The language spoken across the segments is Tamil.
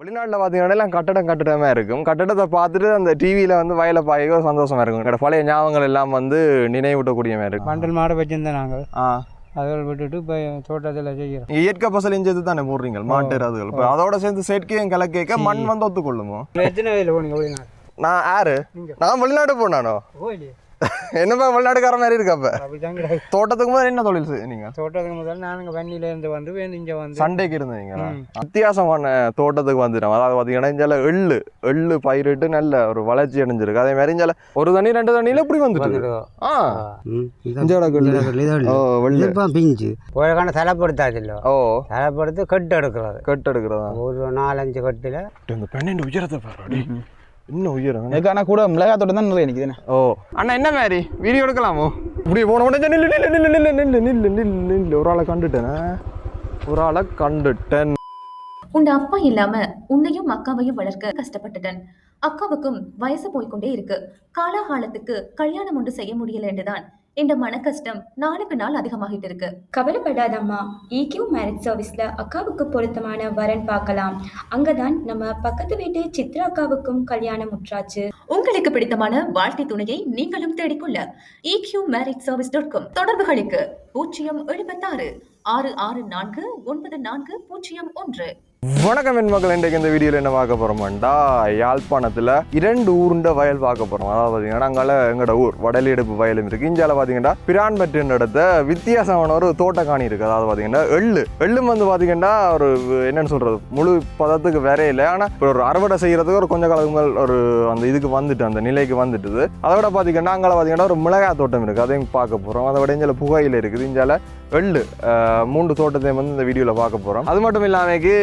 வெளிநாட்டில் பார்த்தீங்கன்னா எல்லாம் கட்டடம் கட்டடமாக இருக்கும். கட்டடத்தை பார்த்துட்டு அந்த டிவியில் வந்து வயலை பார்க்க ஒரு சந்தோஷமா இருக்கும். எங்களோட பழைய ஞாபகங்கள் எல்லாம் வந்து நினைவூட்டக்கூடிய மாதிரி இருக்கும். பண்டல் மாடு வச்சிருந்தோம் நாங்கள் ஆ. அதில் விட்டுட்டு இப்போ தோட்டத்தில் செய்கிறோம் இயற்கை பசல் இஞ்சது தானே போடுறீங்க? மாட்டு அதுகள் இப்போ அதோட சேர்ந்து செயற்கையும் கலக்கேக்க மண் வந்து ஒத்துக்கொள்ளுமோ? எத்தனை வயதில் போனீங்க வெளிநாடு? நான் யாரு. நான் வெளிநாடு போனானோ? என்னப்பா வெளிநாடுக்கார மாதிரி இருக்கப்ப தோட்டத்துக்கு முதல்ல என்ன தொழில் செய்ய தோட்டத்துக்கு முதல்ல நானுங்க வண்டியிலேருந்து வந்து வேணும் இங்கே வந்து. சண்டைக்கு இருந்தீங்க. வித்தியாசமான தோட்டத்துக்கு வந்துட்டோம் அதாவது பார்த்தீங்கன்னா இஞ்சால எள்ளு எள்ளு பயிரிட்டு நல்ல ஒரு வளர்ச்சி அடைஞ்சிருக்கு. அதே மாதிரி இஞ்சால ஒரு தண்ணி ரெண்டு தண்ணியில இப்படி வந்துட்டு ஆ. இஞ்சால பிஞ்சு தலைப்படுத்தாச்சுல்ல ஓ தலைப்படுத்து கட்டு எடுக்கிறது கட்டு எடுக்கிறதா ஒரு நாலஞ்சு கட்டில். இந்த பெண்ணின் உயரத்தை பாரு இன்னும் உயரம் எனக்கு ஆனால் கூட மிளகாய் தோட்டம் தான் நிறைய நிற்குதுண்ணே ஓ. அண்ணா என்ன மாதிரி? வீடியோ எடுக்கலாமோ? இப்படி போன உடனே நில்லு நில்லு நில்லு நில்லு நில்லு நில்லு நில்லு நில்லு ஒரு ஆளை கண்டுட்டேன். ஒரு ஆளை கண்டுட்டேன். உங்க அப்பா இல்லாம உன்னையும் அக்காவையும் வளர்க்க கஷ்டப்பட்டுட்டேன். அக்காவுக்கும் வயசு போய்க்கொண்டே இருக்கு. காலாகாலத்துக்கு கல்யாணம் ஒன்று செய்ய முடியல என்றுதான் இந்த மன கஷ்டம் நாளுக்கு நாள் அதிகமாகிட்டு இருக்கு. கவலைப்படாதம்மா. இக்யூ மேரேஜ் சர்வீஸில் அக்காவுக்கு பொருத்தமான வரன் பார்க்கலாம். அங்கே தான் நம்ம பக்கத்து வீட்டு சித்ரா அக்காவுக்கும் கல்யாணம் முற்றாச்சு உங்களுக்கு பிடித்தமான வாழ்க்கை துணையை நீங்களும் தேடிக்கொள்ள EQ marriage service dot com தொடர்புகளுக்கு பூஜ்ஜியம் எழுபத்தாறு ஆறு ஆறு நான்கு ஒன்பது நான்கு பூஜ்ஜியம் ஒன்று. வணக்கம் என் மக்கள் இன்றைக்கு இந்த வீடியோவில் என்ன பார்க்க போகிறோம்டா யாழ்ப்பாணத்தில் இரண்டு ஊருண்ட வயல் பார்க்க போகிறோம் அதாவது பார்த்தீங்கன்னா அங்கால எங்களோட ஊர் வடலெடுப்பு வயலும் இருக்குது இஞ்சால பார்த்தீங்கன்னா பிரான்பட்டுன்ற இடத்த வித்தியாசமான ஒரு தோட்டக்காணி இருக்குது அதாவது பார்த்தீங்கன்னா எள்ளு. எள்ளும் வந்து பார்த்தீங்கன்னா ஒரு என்னென்னு சொல்கிறது முழு பதத்துக்கு வேறையில்லை ஆனால் இப்போ ஒரு அறுவடை செய்கிறதுக்கு ஒரு கொஞ்சம் காலங்கள் ஒரு அந்த இதுக்கு வந்துட்டு அந்த நிலைக்கு வந்துட்டுது. அதை விட பார்த்தீங்கன்னா அங்கே பார்த்தீங்கன்னா ஒரு மிளகாய் தோட்டம் இருக்குது அதையும் பார்க்க போகிறோம் அதை விட இஞ்சால புகையில் இருக்குது. இஞ்சால வெள்ளு மூன்று தோட்டத்தையும் வந்து இந்த வீடியோவில் பார்க்க போகிறோம் அது மட்டும் இல்லாமக்கு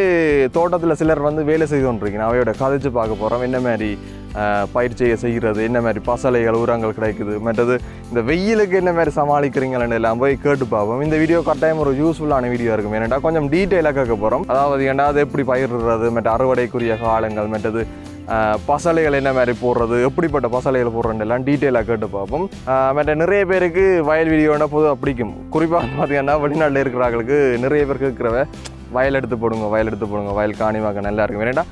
தோட்டத்தில் சிலர் வந்து வேலை செய்து கொண்டிருக்கீங்க அவையோட கதைச்சு பார்க்க போகிறோம் என்ன மாதிரி பயிற்சியை செய்கிறது என்ன மாதிரி பசலைகள் உரங்கள் கிடைக்குது மற்றது இந்த வெயிலுக்கு என்ன மாதிரி சமாளிக்கிறீங்களன்னு எல்லாம் போய் கேட்டு பார்ப்போம். இந்த வீடியோ கட்டாயம் ஒரு யூஸ்ஃபுல்லான வீடியோ இருக்கும். ஏன்னா கொஞ்சம் டீட்டெயிலாக கேட்க போகிறோம் அதாவது ஏன்டா அது எப்படி பயிரிடுறது மற்ற அறுவடைக்குரிய காலங்கள் மற்றது பசலைகள் என்ன மாதிரி போடுறது? எப்படிப்பட்ட பசலைகள் போடுறேன் எல்லாம் டீட்டெயிலாக கேட்டு பார்ப்போம். மற்ற நிறைய பேருக்கு வயல் வீடியோனா பொதுவாக பிடிக்கும். குறிப்பாக வந்து பார்த்தீங்கன்னா வெளிநாட்டில் இருக்கிறவங்களுக்கு நிறைய பேர் கேட்குறவ வயல் எடுத்து போடுங்க வயல் எடுத்து போடுங்க வயல் காணிவாக்க நல்லா இருக்கும். ஏன்னா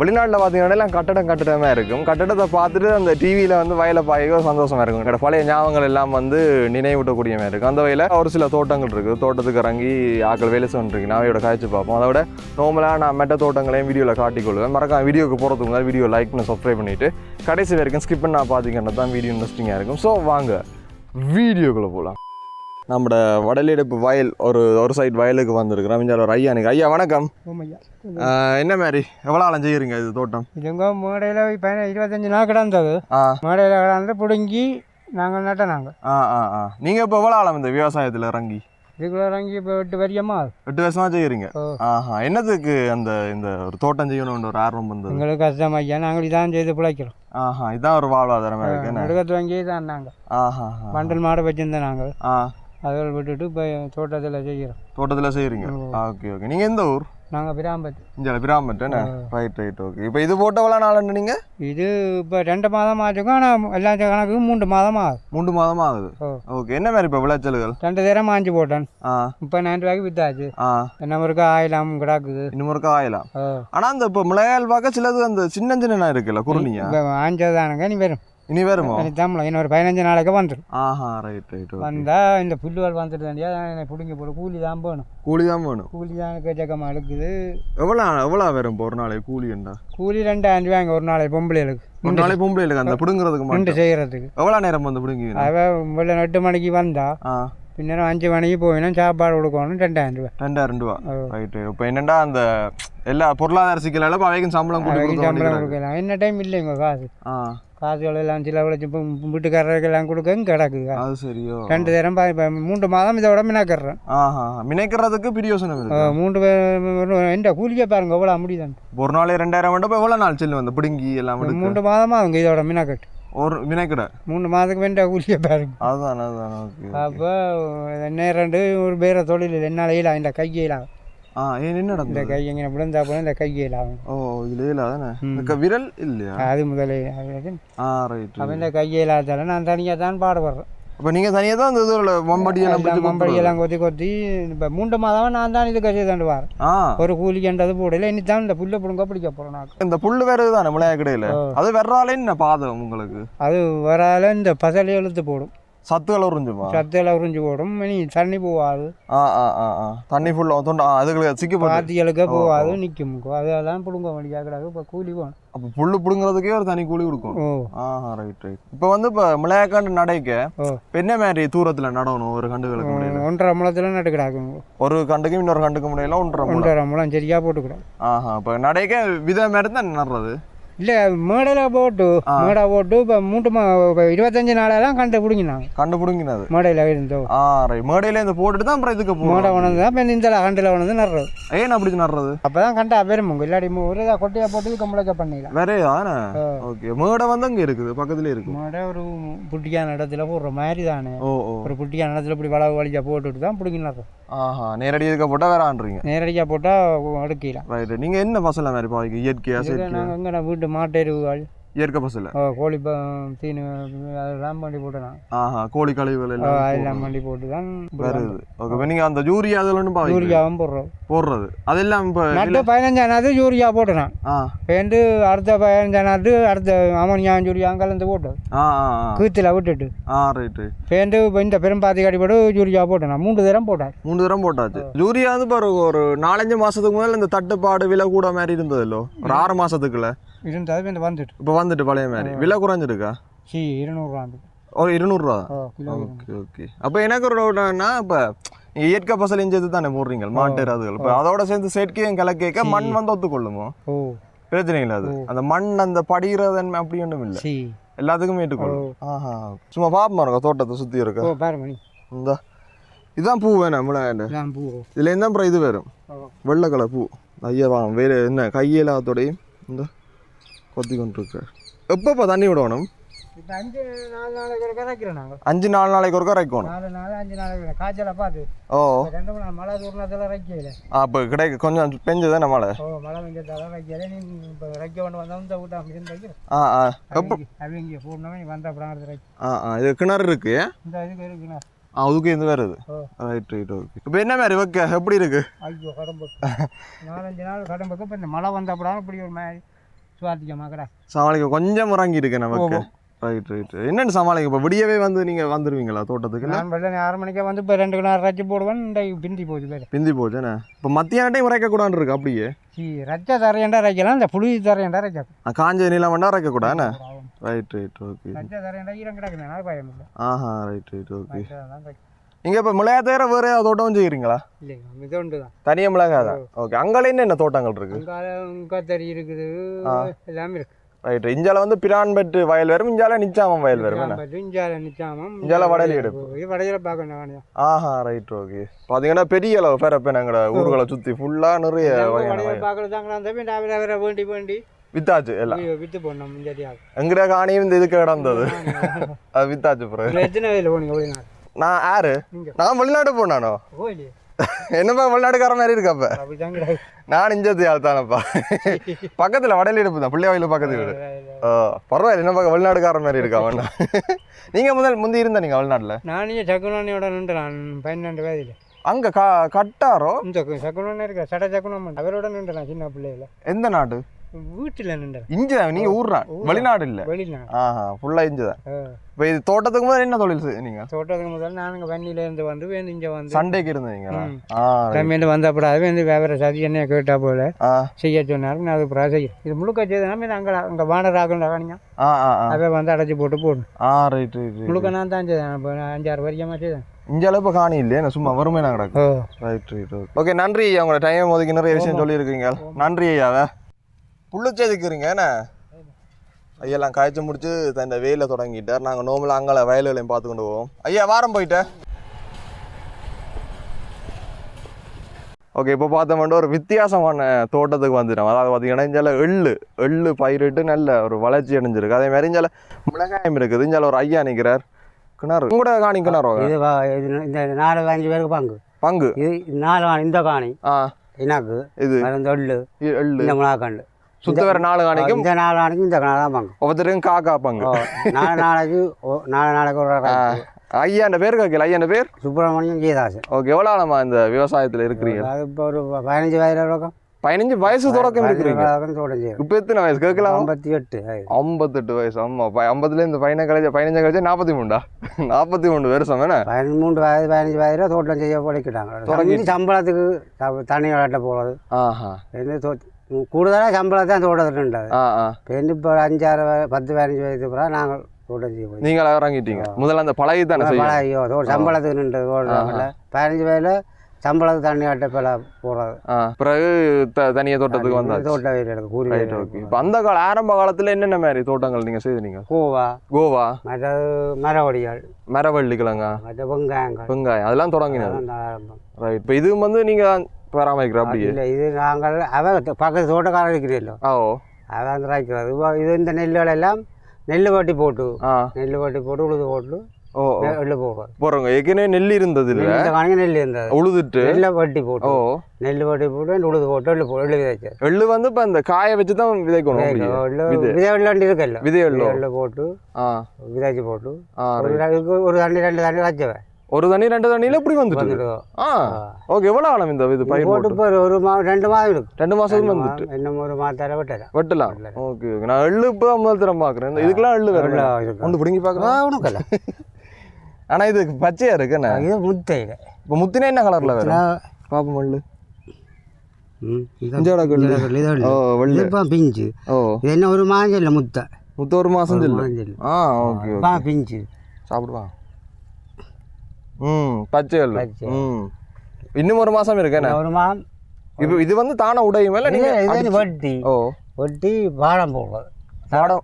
வெளிநாட்டில் பார்த்தீங்கன்னா எல்லாம் கட்டடம் கட்டடமாக இருக்கும். கட்டடத்தை பார்த்துட்டு அந்த டிவியில் வந்து வயலை பார்க்க சந்தோஷமாக இருக்கும். என்னோட பழைய ஞாபகங்கள் எல்லாம் வந்து நினைவூட்டக்கூடிய மாதிரி இருக்கும். அந்த வகையில் ஒரு சில தோட்டங்கள் இருக்குது தோட்டத்துக்கு இறங்கி ஆக்கள் வேலை செஞ்சுருக்கு நான் அவையோட காய்ச்சி பார்ப்போம். அதை விட நார்மலாக நான் மெட்ட தோட்டங்களையும் வீடியோவில் காட்டிக்கொள்வேன் மறக்காம வீடியோக்கு போகிறதுக்கு முன்னாடி வீடியோ லைக் பண்ணி சப்ஸ்கிரைப் பண்ணிவிட்டு கடைசி வரைக்கும் ஸ்கிப் பண்ணா பார்த்தீங்கன்னா தான் வீடியோ இன்ட்ரெஸ்டிங்காக இருக்கும். ஸோ வாங்க வீடியோக்குள்ளே போகலாம் நம்மட வடலியெடுப்பு வயல் ஒரு ஒரு சைடு வயலுக்கு வந்திருக்கிறோம். இங்கே ஒரு ஐயா எனக்கு ஐயா வணக்கம். என்ன மாதிரி? எவ்வளோ ஆழம் செய்கிறீங்க இது தோட்டம்? இதுங்க மேடையில் இருபத்தஞ்சு நாள் கிடந்தது. மேடையில் கிடந்து பிடுங்கி நாங்கள் நட்டனாங்க. ஆ ஆ ஆ. நீங்கள் இப்போ எவ்வளோ ஆழம் இந்த விவசாயத்தில் இறங்கி? இதுக்குள்ள இறங்கி இப்போ எட்டு வரியமா? எட்டு வருஷமா செய்கிறீங்க. ஆஹா என்னத்துக்கு அந்த இந்த ஒரு தோட்டம் செய்யணும்னு ஒரு ஆர்வம் வந்தது? எங்களுக்கு கஷ்டம் ஐயா. நாங்கள் இதான் செய்து பிழைக்கிறோம். ஆஹா இதான் ஒரு வாழ்வாதாரமாக இருக்கு நடுக்கத்து வங்கி தான் நாங்கள் ஆஹா ஆஹா. பண்டல் மாடு வச்சிருந்தோம் நாங்கள் ஆ. அதில் விட்டுட்டு இப்போ தோட்டத்தில் செய்கிறோம். தோட்டத்தில் செய்கிறீங்க. ஓகே ஓகே நீங்கள் எந்த ஊர்? நாங்கள் பிராம்பத்து இங்கே பிராமட்டேன்னு ரைட் ரைட் ஓகே இப்போ இது போட்ட எவ்வளோ நாள் நீங்கள் இது இப்போ ரெண்டு மாதம் ஆச்சுக்கும் ஆனால் எல்லா கணக்குக்கும் மூன்று மாதம் ஆகுது. மூன்று மாதமா ஆகுது. ஓகே என்ன மாதிரி இப்போ விளைச்சல்கள்? ரெண்டு தரம் மாஞ்சி போட்டேன். ஆ. முப்பதாயிரம் ரூபாய்க்கு வித்தாச்சு. ஆ. என்ன முறைக்கு ஆயிரம் கிடக்குது. இன்னும் ஒருக்கா ஆயலாம் ஆனால் அந்த இப்போ மிளகாயில் பார்க்க சிலது அந்த சின்ன சின்ன இருக்குல்ல இப்போ ஆஞ்சதானுங்க நீ வரும். இனி வருமோ? தமிழ் இன்னொரு பதினஞ்சு நாளைக்கு வந்துடும் ஆஹா ரைட் ரைட் ஓகே வந்தால் இந்த புல்லுவால் வந்துட்டு வேண்டியா எனக்கு பிடிங்கி போட கூலி தான் போகணும். கூலி தான் வேணும் கூலி தான் கேச்சக்கமாக இருக்குது எவ்வளோ எவ்வளோ வரும் ஒரு நாளைக்கு கூலி என்ன? கூலி ரெண்டாயிரம் ரூபாய்ங்க ஒரு நாளைக்கு பொம்பளைகளுக்கு. ஒரு நாளைக்கு பொம்பளைகளுக்கு அந்த பிடுங்குறதுக்கு மட்டும்? செய்கிறதுக்கு எவ்வளோ நேரம் வந்து பிடுங்கி அவன் வெள்ளை எட்டு மணிக்கு வந்தா பின்னர் அஞ்சு மணிக்கு போயினா சாப்பாடு கொடுக்கணும் ரெண்டாயிரம் ரூபாய். ரெண்டாயிரம் ரூபா. ரைட்டு இப்போ என்னண்டா அந்த எல்லா பொருளாதார சிக்கலால அவைக்கும் சம்பளம் கொடுக்கலாம். என்ன டைம் இல்லைங்க காசு. ஆ காசுகள் எல்லாம் சில விளைச்சி இப்போ வீட்டுக்காரருக்கு எல்லாம் கொடுக்க கிடக்குங்க அது சரியோ. ரெண்டு தரம் மூன்று மாதம் இதோட மினாக்கிறேன் ஆஹா மினைக்கிறதுக்கு பிரியோசனம் மூன்று எந்த கூலியே பாருங்க எவ்வளோ முடியுதான் ஒரு நாளே ரெண்டாயிரம் வேண்டாம் இப்போ எவ்வளோ நாள் செல்லு வந்து பிடுங்கி எல்லாம் மூன்று மாதமாக அவங்க இதோட மினாக்கட்டு. ஒரு வினைக்கடை மூணு மாதத்துக்கு வேண்டிய கூலியை பாருங்க. அதுதான் அதுதான் அப்போ என்ன ரெண்டு ஒரு பேர தொழில் இல்லை என்னால் இயலாம் இந்த கையிலாம் ஆ ஏன் என்ன இந்த கை எங்கே விழுந்தா போல இந்த கையிலாம் ஓ இதுல இல்ல தானே ம். இந்த க- விரல் இல்லையா? அது முதலே ஆ ரைட் இந்த கையிலாத்தால நான் தனியாக தான் பாடுபடுறேன். அப்ப நீங்க தனியா தான் இந்த இதுல மம்படி எல்லாம் பிடிச்சு மம்படி கொடுத்துருவீங்க. எல்லாம் கொத்தி கொத்தி இப்போ மூன்று மாதம் நான் தான் இது கட்சி தண்டு ஒரு கூலிக்கன்றது போடல இனி தான் இந்த புல்லை பிடுங்க பிடிக்க போகிறோம் நான். இந்த புல்லு வேற தானே கடையில ஓ. அது வெறாலே என்ன பாதம் உங்களுக்கு? அது வரால இந்த பசலை எழுத்து போடும். சத்துக்கள் உறிஞ்சுமா? சத்தெல்லாம் உறிஞ்சு போடும். இனி தண்ணி போகாது. ஆ ஆ ஆ ஆ. தண்ணி ஃபுல்லா தொண்டை ஆ, அதுகளுக்கு சிக்கி பாத்திகளுக்கு போகாது. நிற்கும் அதெல்லாம் பிடுங்க வேண்டியா கிடக்கு. இப்போ கூலி போகணும் அப்ப புல்லு புடுங்குறதுக்கே ஒரு தனி கூலி கொடுக்கும் ஆஹா ரைட் ரைட் இப்போ வந்து இப்போ மிளகாய்க்காண்டு நடைக்க என்ன மாதிரி தூரத்துல நடணும் ஒரு கண்டுகளுக்கு ஒன்றரை முளத்தில் நட்டு ஒரு கண்டுக்கும் இன்னொரு கண்டுக்கு முடியல ஒன்றரை ஒன்றரை முளம் சரியாக போட்டுக்கிறோம் ஆஹா இப்போ நடைக்க வித மாதிரி தான் நடுறது? இல்லை மேடையில் போட்டு. மேடை போட்டு இப்போ மூன்று மா இருபத்தஞ்சு நாளெல்லாம் கண்டு பிடிங்கினாங்க கண்டு பிடுங்கினது மேடையில் இருந்தோம் ஆ ரைட் மேடையில இந்த போட்டுட்டு தான் அப்புறம் இதுக்கு மேடை உணர்ந்து தான் இப்போ இந்த கண்டில் உணர்ந்து நடுறது. ஏன் அப்படி நடுறது? அப்போ தான் கண்டா பெருமுங்க. இல்லாடி ஒரு இதாக கொட்டையாக போட்டு கம்பளக்க பண்ணிடலாம். வேற தானே ஆ. ஓகே மேடை வந்து அங்க இருக்குது பக்கத்துல இருக்கு. மேடை ஒரு புட்டியான இடத்துல போடுற மாதிரி தானே. ஓ ஒரு புட்டியான இடத்துல இப்படி வளவு வலிச்சா போட்டுட்டு தான் நடுறோம் ஆஹா நேரடி இதுக்க போட்டா வேற ஆண்டுறீங்க நேரடியாக போட்டால் எடுக்கலாம் ரைட் நீங்க என்ன பசல மாதிரி பாவீங்க? இயற்கையா செயற்கையா? நாங்கள் எங்கே வீட்டு மாட்டெருவுகள் இயற்கை பசல? கோழி தீனு அதெல்லாம் பண்ணி போட்டு நான் ஆஹா கோழி கழிவுகள் எல்லாம் அதெல்லாம் பண்ணி போட்டு தான் வருது. ஓகே நீங்க அந்த யூரியா அதில் ஒன்றும் பாவீங்க யூரியாவும் போடுறோம். போடுறது. அதெல்லாம் இப்போ நட்டு பதினஞ்சானாவது யூரியா போட்டுறான். பேருந்து அடுத்த பதினஞ்சானாவது அடுத்த அமோனியாம் யூரியா கலந்து போட்டு. கீத்தில் விட்டுட்டு. ஆ ரைட் ரைட் பேருந்து இப்போ இந்த பெரும்பாத்தி கடிப்படு யூரியா போட்டேன் மூன்று தரம் போட்டேன். மூணு தரம் போட்டாச்சு. யூரியா வந்து பாரு ஒரு நாலஞ்சு மாசத்துக்கு முதல்ல இந்த தட்டுப்பாடு விலை கூட மாதிரி இருந்ததுல்லோ? ஒரு ஆறு மாசத்துக்குள்ள. இருந்தது இந்த வந்துட்டு இப்போ வந்துட்டு பழைய மாதிரி விலை குறைஞ்சிருக்கா சி இருநூறுவா இருநூறுவா ஓ கிலோ ஓகே ஓகே அப்போ எனக்கு ஒரு டவுட்னா இப்போ இயற்கை பசல் இஞ்சது தானே போடுறீங்க மாட்டு அதுகள் இப்போ அதோட சேர்ந்து செயற்கையும் கலக்கேக்க மண் வந்து ஒத்துக்கொள்ளுமோ ஓ பிரச்சனை இல்லை அது அந்த மண் அந்த படிகிறதன்மை அப்படி ஒன்றும் இல்லை எல்லாத்துக்குமே ஏற்றுக்கொள்ளும் ஆஹா சும்மா பாப்பமா இருக்கா தோட்டத்தை சுற்றி இருக்கா இந்த இதுதான் பூ வேணும் பூ இதில் என்ன அப்புறம் இது வரும் ஓ வெள்ளை கலர் பூ ஐயா வாங்க வேறு என்ன கையிலாத்தோடையும் இந்த கொத்தி கொண்டு இருக்கு எப்பப்போ தண்ணி விடணும்? இப்போ அஞ்சு நாலு நாளைக்கு ஒரு கரைக்கிறோம் நாங்கள் அஞ்சு நாலு நாளைக்கு ஒருக்கா இறைக்கணும். நாலு நாள் அஞ்சு நாளைக்கு காய்ச்சலை பார்த்து. ஓ. இப்ப ரெண்டு மூணு நாள் மழை தூர்ணத்தில் இறைக்கல. அப்போ கிடைக்க கொஞ்சம் பெஞ்சது நம்மளை ஓ மழை பெஞ்சதால இறைக்கல. நீ இப்போ இறைக்க கொண்டு வந்தால் இந்த வீட்டை வைக்கிறேன் ஆ ஆ. எப்போ? அவங்க பூர்ணமே நீ வந்த அப்புறம் ஆ ஆ. இது கிணறு இருக்கு? இந்த இதுக்கு இருக்குண்ணா ஆ அதுக்கு இது. வருது ஓ. ரைட் ரைட் ஓகே இப்போ என்ன மாதிரி வைக்க? எப்படி இருக்கு? ஐயோ கடம்புக்கு. நாலஞ்சு நாள் கடம்புக்கு. இப்போ இந்த மழை வந்த அப்புறம் இப்படி ஒரு மாதிரி. சுவாத்திக்கமாக கடை. சமாளிக்க கொஞ்சம் இறங்கி இருக்கு நமக்கு. ரைட் ரைட் என்னென்னு சமாளிக்க இப்போ விடியவே வந்து நீங்கள் வந்துடுவீங்களா தோட்டத்துக்கு? நான் வெள்ளை ஆறு மணிக்கே வந்து இப்போ ரெண்டு கிலோ ரச்சி போடுவேன் இந்த பிந்தி போகுது பேர் பிந்தி போச்சுண்ணே இப்போ மத்தியான டைம் இறக்கக்கூடாது இருக்கு அப்படியே. சி ரச்சை தரையண்டா ரைக்கலாம் இந்த புளி தரையண்டா ரைக்கும் ஆ, காஞ்ச நீளம் வேண்டாம் இறக்கக்கூடாதுண்ணே ரைட் ரைட் ஓகே ரச்சை தரையண்டா ஈரம் கிடக்குது ஆஹா ரைட் ரைட் ஓகே நீங்கள் இப்போ மிளகாய் தவிர வேறு தோட்டம் செய்கிறீங்களா இல்லை இது ஒன்று தான் தனியாக மிளகாய் தான் ஓகே அங்கே என்னென்ன தோட்டங்கள் இருக்கு? அங்கால இருக்குது. எல்லாமே இருக்கு. ரைட் இஞ்சால வந்து பிரான்பெட்டு வயல் வரும் இஞ்சால நிச்சாமம் வயல் வரும் என்ன இஞ்சால நிச்சாமம் இஞ்சால வடையில எடுப்பு. வடையில பார்க்கணும் ஆஹா ரைட் ஓகே. பார்த்தீங்கன்னா பெரிய அளவு பெறப்ப எங்களோட ஊர்களை சுற்றி ஃபுல்லாக நிறைய பார்க்கறதாங்களா வேற வேண்டி வேண்டி. வித்தாச்சு எல்லாம். வித்து போடணும் எங்கட காணியும் இந்த இதுக்கு கிடந்தது? அது வித்தாச்சு பிறகு. எத்தனை வயதில் போனீங்க நான் யாரு. நான் வெளிநாடு போனானோ? என்னப்பா வெளிநாடுக்கார மாதிரி இருக்கப்ப நான் இஞ்சது தானப்பா. பக்கத்துல வடையில எடுப்பு தான் பிள்ளைவாயில பக்கத்து வீடு. ஆ, பரவாயில்ல என்ன பார்க்க வெளிநாடுக்கார மாதிரி இருக்கா வேண்டாம் நீங்க முதல் முந்தி இருந்த நீங்க வெளிநாட்டுல? நானே சக்குனோனியோட நின்று நான் பன்னெண்டு வயதில். அங்க க கட்டாரோ? சக்குனோன்னு இருக்க சட சக்குனம் அவரோட நின்று நான் சின்ன பிள்ளையில. எந்த நாடு? வீட்டில் இஞ்ச நீங்க ஊர்றான் வெளிநாடு இல்ல வெளிநாடு. ஆஹா ஃபுல்லா இஞ்சுதான். இப்போ இது தோட்டத்துக்கு முதல்ல என்ன தொழில் நீங்க? தோட்டத்துக்கு முதல்ல நானுங்க வண்டியில இருந்து வந்து வேந்து இங்கே வந்து. சண்டேக்கு இருந்தீங்களா ம். ஆ. தம்பிட்டு வந்தப்படாது வேந்து வேற சதி என்ன கேட்டா போல. செய்ய சொன்னாரு நான் அது அப்புறம் செய்யும் இது முழுக்க செய்தனா அங்கே அங்கே வானராகண்டா காணிங்க ஆ அதை வந்து அடைச்சி போட்டு போடணும். ஆ ரைட் ரைட் முழுக்க நான் தான் செய்தேன். அஞ்சாறு வருஷமாக செய்தேன். இஞ்ச அளவு காணி இல்லையே நான் சும்மா வறுமை நான் கிடக்கு. ரைட் ரைட் ஓகே ஓகே நன்றி ஐயா. உங்களோட டைம் ஒதுக்கி நிறைய விஷயம் சொல்லியிருக்கீங்க. நன்றி ஐயாவே. புள்ளுச்சேதுக்குறீங்க என்ன? ஐயெல்லாம் காய்ச்சி முடிச்சு இந்த வெயில தொடங்கிட்டார். நாங்கள் நோம்பில் அங்கே வயல்களையும் பார்த்து கொண்டு போவோம். ஐயா வாரம் போயிட்டேன் ஓகே இப்போ பார்த்தோம்னா ஒரு வித்தியாசமான தோட்டத்துக்கு வந்துட்டோம். அதாவது பார்த்தீங்கன்னா இஞ்சால எள்ளு எள்ளு பயிரிட்டு நல்ல ஒரு வளர்ச்சி அடைஞ்சிருக்கு. அதே மாதிரி இஞ்சால மிளகாயம் இருக்குது. இஞ்சால ஒரு ஐயா நிற்கிறார் கிணறு. உங்களோட காணி கிணறு? இது இந்த நாலு அஞ்சு பேருக்கு பங்கு. பங்கு? இது நாலு இந்த காணி. ஆ. எனக்கு இது எள்ளு எள்ளு. இந்த மிளகாக்கண்டு சுத்த வேற நாலு காணிக்கும் இந்த நாலு நாளைக்கு இந்த தான் பங்கு. ஒவ்வொருத்தருக்கும் காக்கா பங்கு. ஓ, நாலு நாளைக்கு நாலு நாளைக்கு ஒரு. ஐயாண்ட பேர் கேட்கல ஐயாண்ட பேர்? சுப்பிரமணியம் ஜெயதாசன் ஓகே எவ்வளோ ஆழமா இந்த விவசாயத்தில் இருக்கிறீங்க? அது இப்போ ஒரு பதினஞ்சு வயது பக்கம் பதினஞ்சு வயசு தொடக்கம் இருக்கிறீங்க. இப்போ எத்தனை வயசு? கேட்கலாம். ஐம்பத்தி எட்டு ஐம்பத்தெட்டு வயசு. ஆமா ப- ஐம்பதுல இருந்து பதினஞ்சு கழிச்சு பதினஞ்சு கழிச்சு நாற்பத்தி மூணுடா நாற்பத்தி மூணு வருஷம் என்ன பதிமூன்று வயது பதினஞ்சு வயதுல தோட்டம் செய்ய படிக்கிட்டாங்க தொடங்கி- சம்பளத்துக்கு தண்ணி விளாட்ட போகிறது ஆஹா. தோட்டத்தில் உண்டாது ஆ ஆ. இப்போ அஞ்சாறு பத்து பதினஞ்சு வயதுக்கு பிறகு நாங்கள் தோட்டம் போய் நீங்களா இறங்கிட்டீங்க? முதல்ல அந்த பழகி தானே தோட்டம் சம்பளத்துக்கு நின்று தோட்டம் பதினஞ்சு வயதில் சம்பளத்துக்கு தண்ணி கட்ட பில போகிறது பிறகு த தனியாக தோட்டத்துக்கு வந்தாச்சு? தோட்ட வீடு எடுக்க கூலி ஓகே. இப்போ அந்த கால ஆரம்ப காலத்துல என்னென்ன மாதிரி தோட்டங்கள் நீங்க செய்தீங்க கோவா. கோவா? மற்றது மரவடிகள். மரவள்ளி கிழங்கா மற்ற வெங்காயங்கள். வெங்காயம் அதெல்லாம் தொடங்கினது. ரைட். இப்போ இது வந்து நீங்க பராமரிக்கிற அப்படியே? இல்லை இது நாங்கள் அவ பக்கத்து தோட்டக்காரர் இருக்கிறீங்களோ ஓ. அவன் வந்து ராய்க்கிறது இப்போ இது இந்த நெல்லுகள் எல்லாம் நெல் வெட்டி போட்டு நெல் வெட்டி போட்டு உழுது போட்டு. நெல் போடுறது போறவங்க ஏற்கனவே நெல் இருந்தது இல்ல காணிக்கு நெல் இருந்தது. உழுதுட்டு? நெல்லை வெட்டி போட்டு ஓ. நெல் வெட்டி போட்டு உழுது போட்டு எள்ளு போ எள்ளு விதைச்சது எள்ளு வந்து இப்போ இந்த காய வச்சு தான் விதைக்கணும் விதை. வெள்ளாண்டி இருக்குல்ல விதை. எள்ளு. எள்ளு போட்டு விதைச்சு போட்டு ஒரு தண்ணி ரெண்டு தண்ணி வச்சவன். ஒரு தண்ணி ரெண்டு தண்ணியில இப்படி வந்துட்டு ஆ ஓகே எவ்வளவு ஆழம் இந்த இது பயிர் போட்டு ஒரு- மா ரெண்டு மாதம் இருக்கும். ரெண்டு மாசத்துக்கு ரெண்டு வந்துட்டு. இன்னும் ஒரு மாதத்தால விட்டல வெட்டலாம். Okay okay. நான் எள்ளு இப்போ முதல் தரம் பாக்குறேன். இந்த இதுக்கெல்லாம் எள்ளு வேற ஒன்று பிடிங்கி உனக்கல்ல ஆனா இது பச்சையா இருக்கு என்ன? இது முத்தையில் இப்போ முத்தினா என்ன கலர்ல வேற பாப்போம் எள்ளு. பிஞ்சு. என்ன ஒரு மாதம் இல்லை முத்தை. முத்த ஒரு மாசம் ஆ ஓகே பிஞ்சு. சாப்பிடுவா? ம் பச்சை எள்ளு இன்னும் ஒரு மாசம் இருக்கு ஒரு மாதம் இப்போ இது வந்து தானா உடையும் இல்ல நீங்க இது அடிச்சு- வெட்டி. ஓ. வெட்டி வாழம் போடுறது. பாடம்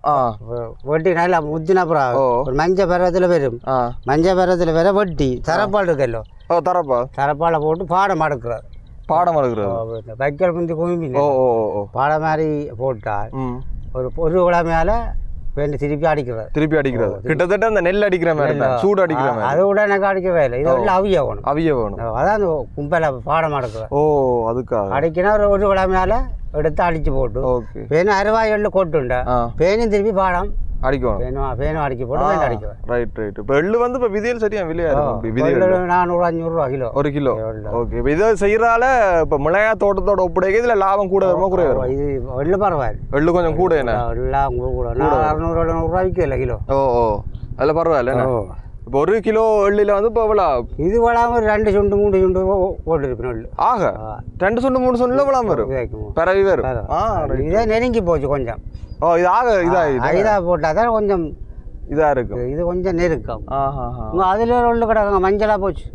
வெட்டி நல்லா முத்தின அப்புறம். ஒரு மஞ்சள் பருவத்தில் வரும். ஆ. மஞ்சள் பருவத்தில் வேற வெட்டி. தரப்பால் இருக்கல்லோ. ஓ தரப்பா? தரப்பாலை போட்டு பாடம் அடுக்கிறது பாடம் எடுக்கிறது வைக்கல் குந்தி கும்பி ஓ ஓ பாடம் மாதிரி போட்டால் ம். ஒரு ஒரு விழா மேலே வேண்டி திருப்பி அடிக்கிறது. திருப்பி அடிக்கிறது. கிட்டத்தட்ட அந்த நெல் அடிக்கிற மாதிரி தான். சூடு அடிக்கிற மாதிரி. அதை விட எனக்கு அடிக்கவே இல்லை. இதை உள்ள அவிய வேணும். அவிய வேணும். அதான் அந்த கும்பல பாடம் அடுக்கிறது ஓ அதுக்காக. அடிக்கணும் ஒரு ஒரு விழா மேலே எடுத்து அடிச்சு போட்டு. ஓகே. பேனும் அருவாயில் கொட்டுண்ட. பேனும் திருப்பி பாடம். அடிக்கணும். பேனும் பேனும் அடிக்க போட்டு வேண்டி அடிக்குவேன் ரைட் ரைட் இப்போ எள்ளு வந்து இப்போ விதியல் சரியா விலையா இருக்கும் விதியல் நானூறு அஞ்சூறுரூவா கிலோ. ஒரு கிலோ. ஓகே இப்போ இதை செய்யறால இப்போ மிளகா தோட்டத்தோட ஒப்படைக்க இதுல லாபம் கூட வருமா குறைய வரும்? இது எள்ளு பரவாயில்ல. எள்ளு கொஞ்சம் கூட என்ன? எல்லாம் கூட. நான் அறுநூறு எழுநூறுவா விற்கல கிலோ. ஓ ஓ. அதில் பரவாயில்ல இப்போ ஒரு கிலோ எள்ளில் வந்து இப்போ எவ்வளோ இது விடாம ஒரு ரெண்டு சுண்டு மூணு சுண்டு போட்டுருக்கு நெல் ஆக? ரெண்டு சொண்டு மூணு சொண்டு எவ்வளோ வரும்? பிறவி வரும்? ஆ. இதே நெருங்கி போச்சு கொஞ்சம். ஓ இது ஆக இதாகிது ஐதா போட்டால் தான் கொஞ்சம் இதா இருக்கும். இது கொஞ்சம் நெருக்கம். ஆஹா அதில் உள்ள கிடக்குங்க மஞ்சளாக போச்சு.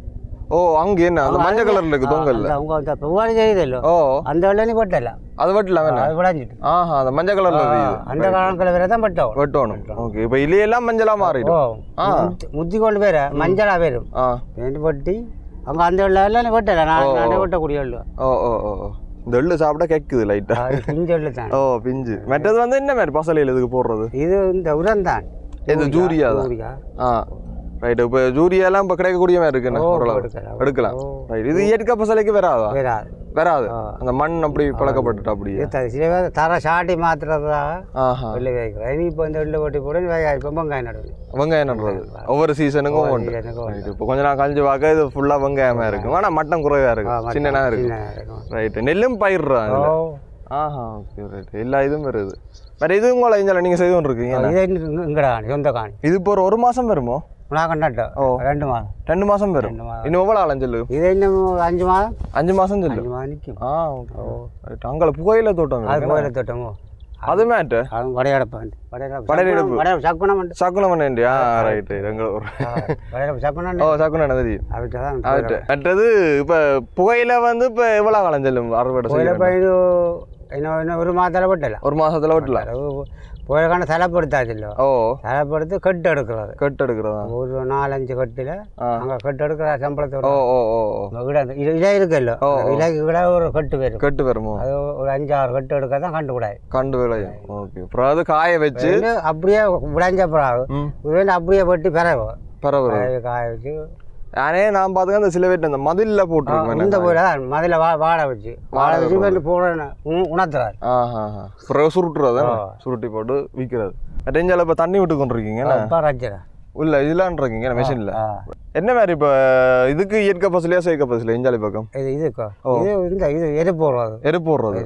ஓ அங்க என்ன? மஞ்சள் கலர்ல இருக்கு தொங்கல்ல? அந்த உங்க அந்த புவாரி செய்யுதല്ലോ ஓ. அந்த வெள்ளனி போட்டல அது வெட்டலாம் என்ன? அது விளைஞ்சிட்டு ஆஹா அந்த மஞ்சள் கலர்ல அந்த காலத்தில் வேற தான் பட்டோம். வெட்டணும் ஓகே இப்போ இலையெல்லாம் மஞ்சளா மாறிடும். முத்தி- கொண்டு பேர மஞ்சளா வரும் ஆ. வேண்டி பட்டி அங்கே அந்த வெள்ளம் வெட்டல. நான் வெட்டக்கூடிய வெள்ளம் ஓ ஓ ஓ. இந்த எள்ளு சாப்பிட்டா கேக்குது லைட்டா பிஞ்சு வெள்ளு தான். ஓ பிஞ்சு. மற்றது வந்து என்ன மாதிரி பசலையில் இதுக்கு போடுறது? இது இந்த உரம் தான். இது ஜூரியா தான். யூரியா ஆ. ரைட் இப்போ ஜூரியாலாம் இப்போ கிடைக்கக்கூடிய மாதிரி இருக்குண்ணே ஓரளவு. எடுக்கலாம். ரைட் இது இயற்கை பசலைக்கு வராதா? வராது. ஆ. அந்த மண் அப்படி பழக்கப்பட்டுட்டா அப்படியே. சில பேர் தர சாட்டி மாத்துறதுக்காக ஆஹா. வெள்ளை வைக்கிறேன் இனி இப்போ இந்த வெள்ளை ஓட்டி போட வெங்காயம் இப்போ வெங்காயம் நடுவது வெங்காயம் நடுறது. ஒவ்வொரு சீசனுக்கும் உண்டு. இப்போ கொஞ்ச நாள் கழிஞ்சு பார்க்க இது ஃபுல்லாக வெங்காயமா இருக்கும். ஆனால் மட்டம் குறைவா இருக்கு சின்னனா இருக்கு சின்ன இருக்கும். ரைட் நெல்லும் இதுல. ஆஹா ஓகே ரைட் எல்லா இதுவும் வருது வேற இது உங்களை இங்கே நீங்கள் செய்து கொண்டு இருக்கீங்க இது சொந்த காணி. இது இப்போ ஒரு ஒரு மாசம் வருமோ நான் கண்டாட்டோம் ஓ. ரெண்டு மாதம். ரெண்டு மாசம் வரும். மாதம். இன்னும் எவ்வளோ ஆளும் சொல்லு இது இன்னும் அஞ்சு மாதம். அஞ்சு மாசம் சொல்லு. அஞ்சு மாதம் நிற்கும் ஆ ஓகே ரைட் அங்கே புகையில தோட்டம் அது இருக்கு. கோயில தோட்டமோ அது மேட்டு அது வடையடப்பான் வடையடப்பு. வடையடப்பு. வடையடப்பு. சக்குனம் உண்டு. சக்குனம் பண்ணேன்டியா ரைட் ரைட் எங்களை ஒரு வடையடப்பு. சக்குனம் ஓ சக்குனம் தெரியும். அவர்கிட்ட தான் ஆகட்டு. மற்றது இப்போ புகையில வந்து இப்போ எவ்வளோ காலம் செல்லும் அறுவடை இன்னும் இன்னும் ஒரு மாதத்தில் விட்டல ஒரு மாசத்துல விட்டலாம். கோயிலுக்கான தலைப்படுத்தாச்சுல்லோ ஓ. தலைப்படுத்து கட்டு எடுக்கிறது கட்டு எடுக்கிறதா ஒரு நாலஞ்சு கட்டில். அங்கே கட்டு எடுக்கிற சம்பளத்தோட ஓ ஓ ஓ இல- இருக்குல்ல. இலைக்கு கூட ஒரு கட்டு வரும். கட்டு வருமோ? அது ஒரு அஞ்சாறு கட்டு எடுக்க தான் கண்டுக்கூடாது கண்டு விளையும். ஓகே. அப்புறம் அது காய வச்சு? அப்படியே விளைஞ்ச பிறகு இது அப்படியே வெட்டி பிறகு பரவாயில்ல காய வச்சு நானே நான் பார்த்துக்க அந்த சில பேர் அந்த மதில்ல போட்டிருக்கேன் இந்த போயில தான் மதில வா வாழை வச்சு. வாழை வச்சு வந்து போட உணர்த்துறாரு. ஆஹா பிறகு சுருட்டுறது. சுருட்டி போட்டு விற்கிறது ரெஞ்சால இப்போ தண்ணி விட்டு கொண்டிருக்கீங்க உள்ள இதெல்லாம் இருக்கீங்க மெஷின்ல. என்ன மாதிரி இப்போ இதுக்கு இயற்கை பசலையா செயற்கை பசலையா இஞ்சாலி பக்கம்? இது இதுக்கா. இது இந்த இது எரு போடுறது. எரு போடுறது.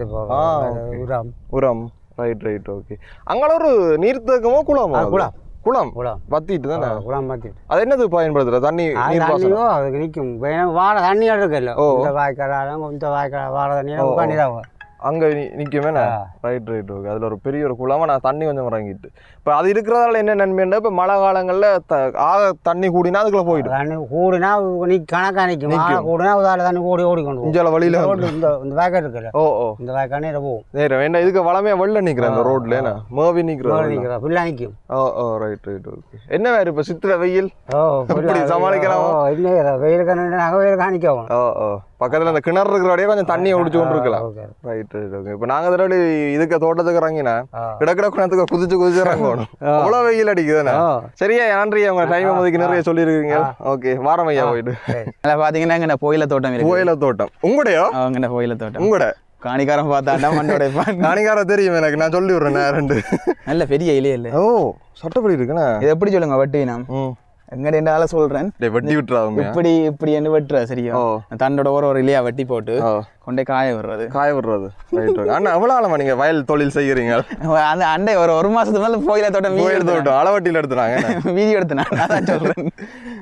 உரம். உரம். ரைட் ரைட் ஓகே அங்கே ஒரு நீர்த்தேக்கமோ குளமோ? குளம். குளம்? குளம். வத்திட்டு தானே? குளம் மாற்றிட்டு அது என்னது பயன்படுத்துற? தண்ணி தண்ணியோ அதுக்கு நிற்கும் வாழை தண்ணி இருக்குல்ல. இந்த வாய்க்கால் இந்த வாய்க்கால் வாழை தண்ணியெல்லாம் ஓ, ஓ. உட்காந்து தான் அங்க நி- நிக்குமே ரைட் ரைட் ஓகே அதுல ஒரு பெரிய ஒரு குளமா நான் தண்ணி கொஞ்சம் இறங்கிட்டு. இப்போ அது இருக்கிறதால என்ன நன்மைன்னா இப்போ மழை காலங்கள்ல த ஆக தண்ணி கூடினா அதுக்குள்ள போயிடும். தண்ணி கூடினா நீ கணக்காக நிற்கும். நிக்கும். கூடினா உதால தண்ணி ஓடி ஓடிக்கொண்டு போகும். இஞ்சால வழியில இந்த இந்த வாய்க்கால் இருக்குல்ல ஓ ஓ. இந்த நேரம் போகும். நேரம் வேண்டாம் இதுக்கு வளமையா வெள்ள நிக்கிறேன் அந்த ஆ, ரோட்ல என்ன? மேவி நிக்கிறேன் நிற்கிறா ஃபுல்லாக நிற்கும். ஓ ஓ ரைட் ரைட் ஓகே என்ன வேறு இப்போ சித்திர வெயில்? ஓ எப்படி சமாளிக்கலாமா? இல்லை வெயில் கண்ணு நாங்கள் வெயில் காணிக்கவும் ஓ ஓ. பக்கத்துல அந்த கிணறு இருக்கிற கொஞ்சம் தண்ணியை ஒடிச்சு கொண்டு இருக்கலாம். ரைட் ரைட் ஓகே இப்போ நாங்க தடவை இதுக்கு தோட்டத்துக்கு இறங்கினா கிடக்கிட குணத்துக்கு குதிச்சு குதிச்சு இறங்கணும் அவ்வளோ வெயில் அடிக்குதுண்ணே. சரியா நன்றி. உங்க டைம் ஒதுக்கி நிறைய சொல்லியிருக்கீங்க. ஓகே வாரம் ஐயா போயிட்டு. பார்த்தீங்கன்னா இங்கே கோயில தோட்டம் கோயில தோட்டம். உங்களுடையோ? அவங்க கோயில தோட்டம். உங்களோட காணிக்காரன் பார்த்தாண்டா மண்ணோட நாணிகார தெரியும் எனக்கு. நான் சொல்லி விடுறேன் நான் ரெண்டு. நல்ல பெரிய இலையே இல்லை. ஓ சட்டப்படி இருக்குண்ணே. இது எப்படி சொல்லுங்க வெட்டினா ம். எங்க ரெண்டு ஆளை சொல்றேன் வெட்டி விட்டுறாங்க இப்படி இப்படி என்ன வெட்டுற சரியா? ஓ. தண்டோட ஒரு ஒரு இலையா வெட்டி போட்டு கொண்டே காய விடுறது. காய விடுறது. அண்ணா எவ்வளோ ஆளமா நீங்க வயல் தொழில் செய்யறீங்க? அந்த அண்டை ஒரு ஒரு மாசத்துக்கு மேல கோயில தோட்டம் கோயில் தோட்டம். அளவட்டியில் எடுத்துனாங்க வீடியோ எடுத்து நான் அதான் சொல்றேன்.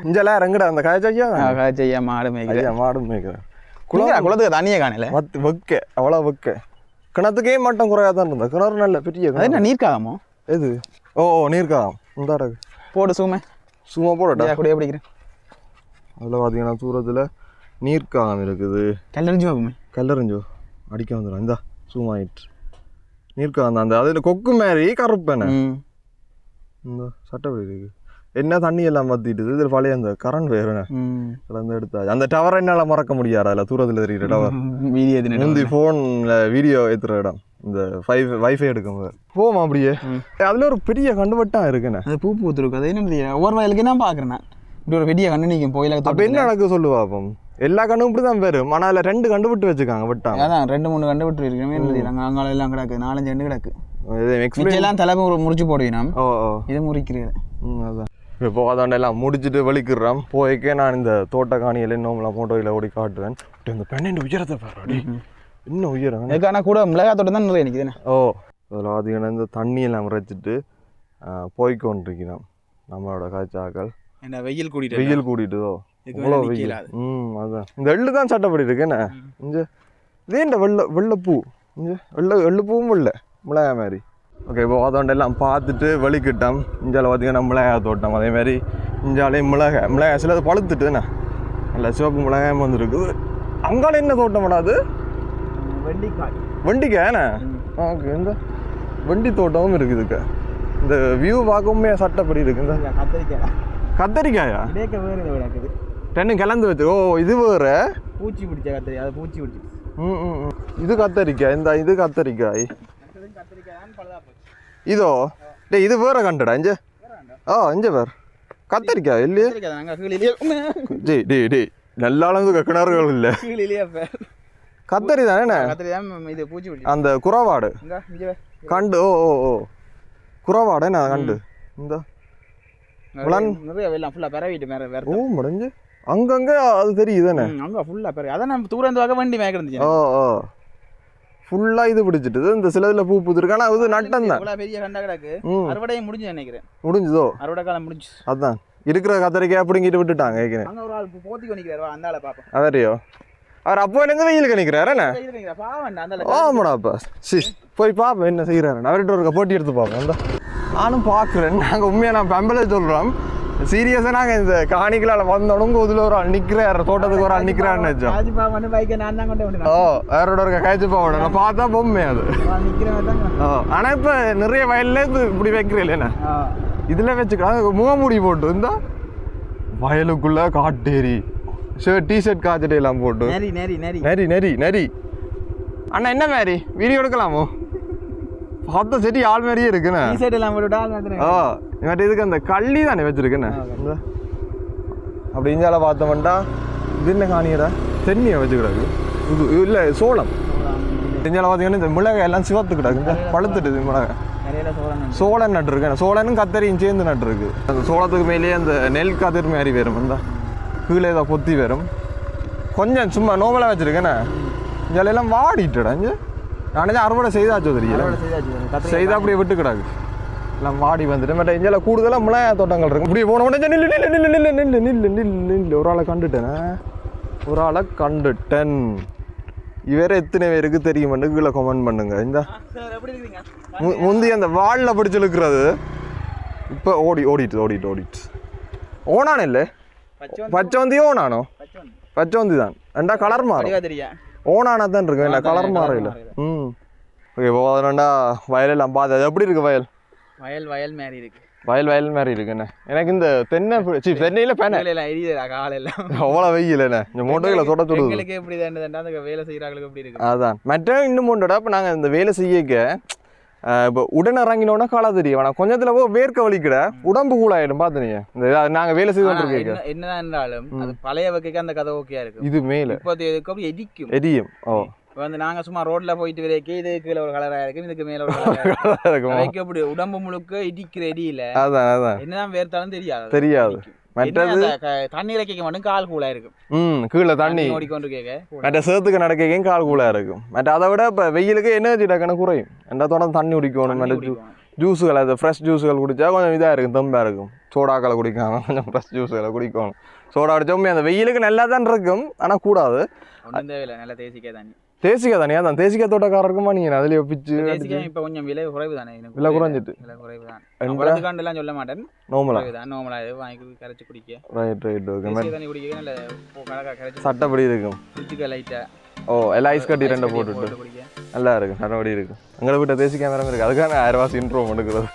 இஞ்செல்லாம் இறங்குடா அந்த காய்ச்சா செய்ய? மாடு மேய்க்கிறேன் மாடு மேய்க்கிறேன் குளம் குளத்துக்கு தண்ணியே காணல. வெக்க அவ்வளோ வெக்க. கிணத்துக்கே மட்டம் குறையா தான் இருந்தா கிணறு நல்ல பெரிய நீர்க்காகமோ? எது? ஓ ஓ நீர்க்காகம். இந்த போடு சூமே. சும்மா போடட்டா? கூடயே பிடிக்கிறேன். அதில் பார்த்தீங்கன்னா தூரத்தில் நீர்க்காகம் இருக்குது. கல்லறிஞ்சு பார்ப்போமே கல்லறிஞ்சோ அடிக்க வந்துடும் இந்தா சும்மா ஆயிட்டு. நீர்க்காகம் தான் அந்த அதில் கொக்கு மாதிரி கருப்பேனே. இந்த சட்டப்படி இருக்கு என்ன தண்ணி எல்லாம் மாற்றிட்டு இதில் பழைய அந்த கரண்ட் வேறுனே ம். கலந்து எடுத்தா. அந்த டவர் என்னால் மறக்க முடியாது? அதில் தூரத்தில் தெரியுற டவர் வீடியோ முந்தி ஃபோனில் வீடியோ ஏற்றுற இடம். இந்த ஃபைவ் வைஃபை எடுக்கும்போது. போமா அப்படியே. அதில் ஒரு பெரிய கண்டுவட்டம் இருக்குண்ணே. அது பூ பூத்துருக்கு அது என்ன தெரியல ஒவ்வொரு வயலுக்கு நான் பார்க்குறேன் இப்படி ஒரு வெடியை கண்டு நிற்கும் கோயில அப்போ என்ன நடக்கு சொல்லுவா அப்போ? எல்லா கண்டும் இப்படி தான் பேரும் ஆனால் அதில் ரெண்டு கண்டுபிட்டு வச்சுக்காங்க விட்டாங்க அதான் ரெண்டு மூணு கண்டு விட்டு இருக்கேன் என்ன தெரியல. அங்கால எல்லாம் கிடக்கு. நாலஞ்சு கண்டு கிடக்கு. மிச்செல்லாம் தலைமை ஒரு முடிச்சு போடுவீனா ஓ ஓ. இதை முறிக்கிறது. ம் அதான். இப்போ அதாண்ட எல்லாம் முடிச்சுட்டு வலிக்கிறோம் போய்க்கே நான் இந்த தோட்டக்காணியில் இன்னும் ஃபோட்டோவில் ஓடி காட்டுவேன் இந்த பெண்ணின் உயரத்தை பாரு இன்னும் உயரம் எனக்கு ஆனால் கூட மிளகாத்தோட்டம் தான் நிறைய நிற்குதுண்ணே ஓ அதில் பார்த்தீங்கன்னா இந்த தண்ணி எல்லாம் இறைச்சிட்டு போய்க்கொண்டிருக்கிறோம் நம்மளோட காய்ச்சாக்கள். என்ன வெயில் கூட்டிட்டு வெயில் கூட்டிட்டுதோ மேல வெயில். ம் அதான். இந்த எள்ளு தான் சட்டப்படி இருக்கு என்ன இங்க இதே இந்த வெள்ளை வெள்ளைப்பூ? இங்க வெள்ளை வெள்ளைப்பூவும் வெள்ளை மிளகா மாதிரி. ஓகே இப்போ அதோண்ட எல்லாம் பார்த்துட்டு வெளிக்கிட்டோம். இஞ்சால பார்த்தீங்கன்னா மிளகா தோட்டம் அதே மாதிரி இஞ்சாலே மிளகா மிளகா சிலது பழுத்துட்டு என்ன? நல்ல சிவப்பு மிளகாயும் வந்துருக்கு அங்கால என்ன தோட்டம் அது? வெள்ளிக்காய் வண்டிக்கா என்ன ஓகே இந்த வண்டி தோட்டமும் இருக்குதுக்கா இந்த வியூ பார்க்கவுமே சட்டப்படி இருக்கு. இந்த கத்திரிக்காய். ரெண்டும் கலந்து வச்சு. ஓ இது வேற? பூச்சி பிடிச்ச கத்திரி அதை பூச்சி பிடிச்சி. ம், ம். இது கத்தரிக்காய். இந்த இது கத்தரிக்காய். இதோ? டேய் இது வேற கண்டடா இஞ்ச. ஆ இஞ்ச வேற. கத்தரிக்காய் இல்லையே? கத்திரிக்காய் நாங்கள் கீழிலேயே. டேய் டேய் டேய். நல்ல அளவுக்கு கிணறுகள் இல்லை கத்தரி தானே கத்திரி தான் இது பூச்சி அந்த குறவாடு. கண்டு ஓ ஓ ஓ. குறவாடு என்ன கண்டு? இந்த. நிறைய ஃபுல்லாக பரவிட்டு மேலே ஓ முடிஞ்சு. அங்கங்க அது தெரியுதானே அங்கே ஃபுல்லாக பரவி. அதான் நம்ம தூரம் இந்த வகை வண்டி மேக இருந்துச்சு. ஓ ஓ. ஃபுல்லா இது பிடிச்சிட்டுது. இந்த சிலதுல பூ பூத்துருக்கு. ஆனா இது நட்டம் தான். பெரிய கண்டா கிடக்கு. அறுவடையும் முடிஞ்சு நினைக்கிறேன். முடிஞ்சுதோ? அறுவடை காலம் முடிஞ்சு அதான். இருக்கிற கத்தரிக்காய் பிடுங்கிட்டு விட்டுட்டாங்க அங்கே ஒரு ஆள் போத்தி நிற்கிறாரு அந்த ஆளை பார்ப்போம். அவரையோ? அவர் அப்போலேருந்து வெயிலுக்கு நிற்கிறாரு என்ன? பாவம் அந்த ஆமாடாப்பா சி போய் பார்ப்போம் என்ன செய்கிறாரு அவர்கிட்ட ஒரு போட்டி எடுத்து பார்ப்போம் அந்த நானும் பார்க்குறேன் நாங்கள் உண்மையாக நான் பெம்பளை சொல்கிறோம் சீரியஸாக நாங்கள் இந்த காணிக்கலால் வந்தோடங்க இதில் ஒரு நிற்கிறாரு தோட்டத்துக்கு ஒரு நிற்கிறான்னு வச்சோம் ஓ வேறோட இருக்க? காய்ச்சி போவோட? நான் பார்த்தா பொம்மை அது. ஓ ஆனால் இப்போ நிறைய வயல்ல இப்படி வைக்கிறீங்களே என்ன? இதில் வச்சுக்கலாம். முகமூடி போட்டு இருந்தா வயலுக்குள்ள காட்டேரி. ஷர்ட் டிஷர்ட் காய்ச்சட்டை எல்லாம் போட்டு. நெறி நெறி நெறி நரி நரி நரி. அண்ணா என்ன மாதிரி வீடியோ எடுக்கலாமோ? பார்த்த செடி ஆள் மாதிரியே இருக்குண்ணே டிஷர்ட் எல்லாம் போட்டுட்டா அது ஓ இவன் இதுக்கு அந்த கள்ளி தானே வச்சிருக்கேண்ணே. அப்படி இஞ்சால பார்த்தோம்டா இது என்ன காணியடா? தென்னியை வச்சுக்கிடாது இது இல்லை சோளம். இஞ்சால பார்த்தீங்கன்னா இந்த மிளகாய் எல்லாம் சிவத்து பழுத்துட்டுது மிளகாய். சோளம் நட்டுருக்கு சோளனும் கத்தரியும் சேர்ந்து நட்டுருக்கு அந்த சோளத்துக்கு மேலேயே அந்த நெல் கதிர் மாதிரி வரும் அந்த கீழே ஏதோ கொத்தி வரும். கொஞ்சம் சும்மா நோமலாக வச்சிருக்கேண்ணே இதில் எல்லாம் வாடிட்டுடா இங்கே. நானே அறுவடை செய்தாச்சோ தெரியல செய்தா அப்படியே விட்டு கிடாது எல்லாம் வாடி வந்துட்டு மற்ற இங்கே கூடுதலாக மிளகா தோட்டங்கள் இருக்கு இப்படி போன உடனே நில்லு நில்லு நில்லு நில்லு நில்லு நில்லு நில்லு நில்லு. ஒரு ஆளை கண்டுட்டேனே. ஒரு ஆளை கண்டுட்டேன். இவரை எத்தனை பேருக்கு தெரியுமென்னு கீழே கமெண்ட் பண்ணுங்க. இந்த. சார் எப்படி இருக்கீங்க மு- முந்தி அந்த வாளில் பிடிச்சி இழுக்கிறது இப்போ ஓடி ஓடிட்டு ஓடிட்டு ஓடிட்டு. ஓனான இல்லை? தான் ரெண்டா கலர் மாறும் தெளிவா தெரியா ஓனானா தான் இருக்கு இல்லை கலர் colour மாறையில் மாறல. ம் ஓகே இப்போ ரெண்டா வயலெல்லாம் பார்த்து அது எப்படி இருக்கு வயல் வயல் வயல் மாதிரி இருக்கு வயல் வயல் மாதிரி இருக்குண்ணே எனக்கு இந்த தென்னை சி தென்னையில் பேனை எல்லாம் எரியுதுடா காலையெல்லாம் அவ்வளோ வெயில் என்ன இந்த மோட்டைகளை தொட தொடுது எங்களுக்கு எப்படி தாண்டா அந்த வேலை செய்யறாங்களுக்கு எப்படி இருக்கு அதான் மற்ற இன்னும் ஒன்றோட இப்போ நாங்கள் இந்த வேலை செய்யக்க இப்போ உடனே இறங்கினோன்னா காலா தெரியும். ஆனால் கொஞ்சத்தில் போ வேர்க்க வலிக்கிட. உடம்பு கூலாயிடும் பார்த்துனீங்க இந்த நாங்கள் வேலை செய்து என்ன- என்னதான் அது பழைய வகைக்கு அந்த கதை ஓகேயா இருக்கு இது மேலே. இப்போது இதுக்கு அப்படி எரிக்கும். எரியும். ஓ. இப்போ வந்து நாங்க சும்மா ரோட்ல போயிட்டு வரைக்கும் இது கீழே ஒரு கலரா இருக்கும் இதுக்கு மேல ஒரு கலரா இருக்குமா. உடம்பு முழுக்க இடிக்கிற எரியில. அதான் அதான். என்னதான் வேர்த்தாலும் தெரியாது. தெரியாது. மற்றது என்ன அந்த க- தண்ணீரை கேட்க மட்டும் கால் கூலா இருக்கும் ம் கீழே தண்ணி. ஓடிக்கொண்டு கேட்க மற்ற சேத்துக்கு நடக்கையும் கால் கூலாக இருக்கும் மற்ற அதை விட இப்போ வெயிலுக்கு எனர்ஜி டக்குன்னு குறையும். எந்த தொடர்ந்து தண்ணி குடிக்கணும் மற்ற ஜூ ஜூஸுகள் அது ஃப்ரெஷ் ஜூஸுகள் குடிச்சா கொஞ்சம் இதாக இருக்கும் தெம்பாக இருக்கும். சோடாக்களை குடிக்காம கொஞ்சம் ஃப்ரெஷ் ஜூஸுகளை குடிக்கணும். சோடா அடிச்சோமே அந்த வெயிலுக்கு நல்லா தான் இருக்கும் ஆனால் கூடாது. நல்லா தேசிக்க தண்ணி. தேசிக்கா தானே அதான் தேசிக்கா தோட்டக்காரருக்குமா நீங்கள் அதுலேயே பிச்சு தேசிக்க இப்போ கொஞ்சம் விலை குறைவு தானே விலை குறைஞ்சிட்டு. விலை குறைவு தான் என்ற- அவ்வளோதுக்காண்டெல்லாம் சொல்ல மாட்டேன். நோமலா தான் இது வாங்கி கரைச்சி குடிக்க. ரைட் ரைட் ஓகே தேசிய தண்ணி குடிக்க கணக்காக கரைச்சி சட்டப்படி இருக்கும். ஃப்ரிட்ஜுக்கு லைட்டாக ஓ எல்லாம் ஐஸ் கட்டி ரெண்டை போட்டுட்டு. நல்லா இருக்கும். நல்லபடி இருக்கும். எங்களை வீட்டை தேசி கேமரா இருக்குது அதுக்கான ஆயிரம் ரூபாய் இன்ட்ரோ எடுக்கிறது.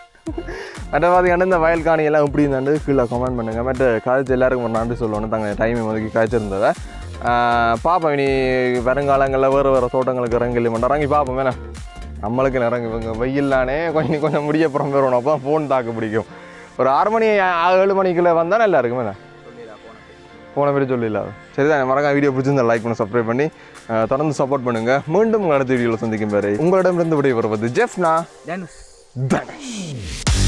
மற்ற பார்த்தீங்கன்னா இந்த வயல் காணி எல்லாம் இப்படி இருந்தாண்டு கீழே கமெண்ட் பண்ணுங்க. மற்ற காய்ச்சி எல்லாருக்கும் ஒரு நன்றி சொல்லணும் தாங்க டைம் ஒதுக்கி காய்ச்சிருந்ததை பார்ப்போம் இனி வருங்காலங்களில் வேறு வேறு தோட்டங்களுக்கு இறங்கி இறங்கி பார்ப்போம் வேணா நம்மளுக்கு இறங்கி? இவங்க வெயில்லானே கொஞ்சம் கொஞ்சம் முடிய புறம் பெறணும் அப்போ ஃபோன் தாக்கு பிடிக்கும். ஒரு ஆறு மணி ஏழு மணிக்குள்ளே வந்தால் நல்லா இருக்கும். வேணா போன மாதிரி சொல்லிடலாம். சரிதான்? மறக்காம வீடியோ பிடிச்சிருந்தா லைக் பண்ணி சப்ஸ்கிரைப் பண்ணி தொடர்ந்து சப்போர்ட் பண்ணுங்க. மீண்டும் உங்கள் அடுத்த வீடியோவில் சந்திக்கும் பேரை உங்களிடமிருந்து விடைபெறுவது ஜெஃப்னா தனுஷ். தனுஷ்.